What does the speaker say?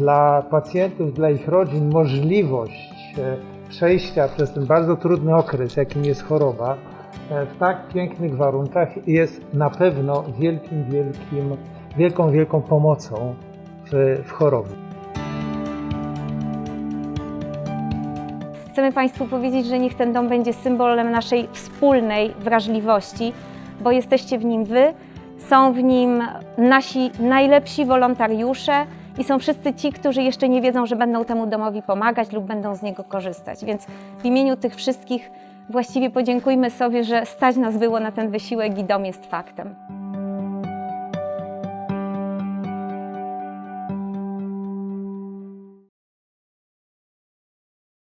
dla pacjentów, dla ich rodzin możliwość e, przejścia przez ten bardzo trudny okres, jakim jest choroba, e, w tak pięknych warunkach jest na pewno wielkim, wielkim, wielką, wielką pomocą w, w chorobie. Chcemy Państwu powiedzieć, że niech ten dom będzie symbolem naszej wspólnej wrażliwości, bo jesteście w nim Wy, są w nim nasi najlepsi wolontariusze i są wszyscy ci, którzy jeszcze nie wiedzą, że będą temu domowi pomagać lub będą z niego korzystać. Więc w imieniu tych wszystkich właściwie podziękujmy sobie, że stać nas było na ten wysiłek i dom jest faktem.